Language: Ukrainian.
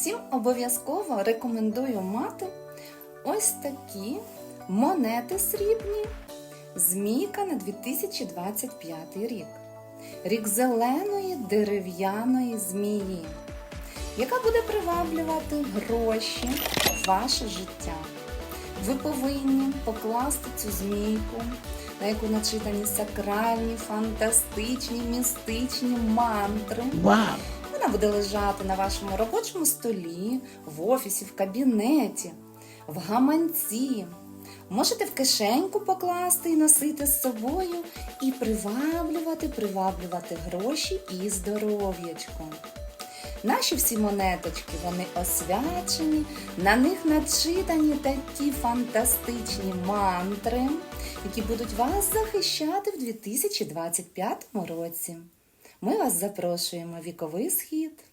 Всім обов'язково рекомендую мати ось такі монети срібні Змійка на 2025 рік. Рік зеленої дерев'яної змії, яка буде приваблювати гроші в ваше життя. Ви повинні покласти цю змійку, на яку начитані сакральні, фантастичні, містичні мантри. Вау! Вона буде лежати на вашому робочому столі, в офісі, в кабінеті, в гаманці. Можете в кишеньку покласти і носити з собою і приваблювати, приваблювати гроші і здоров'ячко. Наші всі монеточки, вони освячені, на них начитані такі фантастичні мантри, які будуть вас захищати в 2025 році. Ми вас запрошуємо віковий схід.